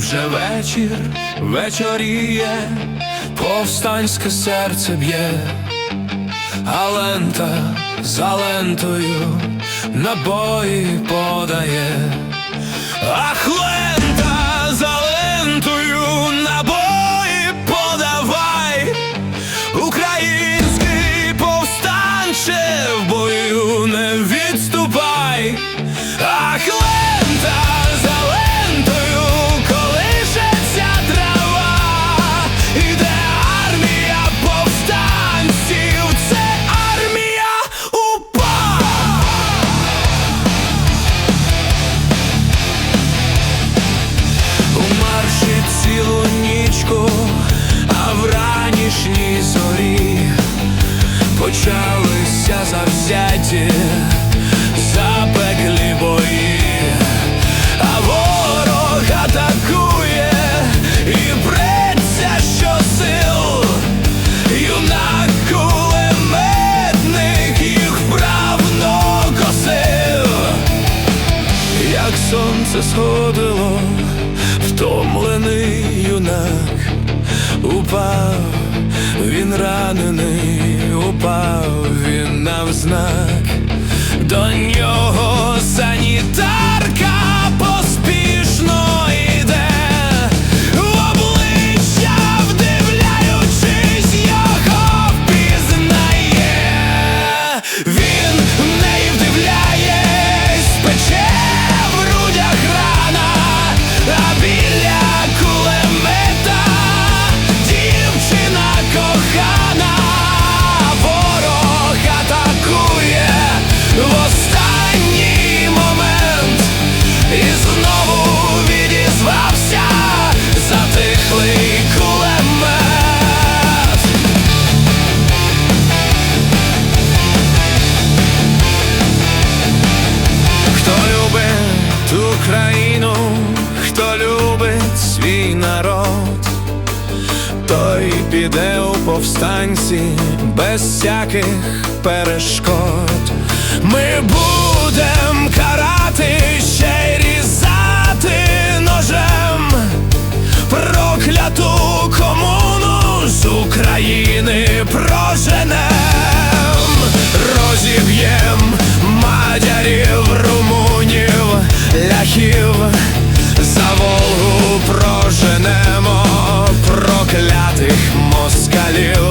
Вже вечір вечоріє, повстанське серце б'є, а лента за лентою набої подає, Ах, лента цілу нічку, а в ранішній зорі почалися завзяті запеклі бої, а ворог атакує і бреться щосил, юнак кулеметник їх вправно косив як сонце сходило, втомлений юнак, упав, він ранений, упав він навзнак, любить ту країну, хто любить свій народ, той піде у повстанці без всяких перешкод. Ми будем карати ще й різати ножем прокляту комуну з України проженем, розіб'є проженемо проклятих москалів.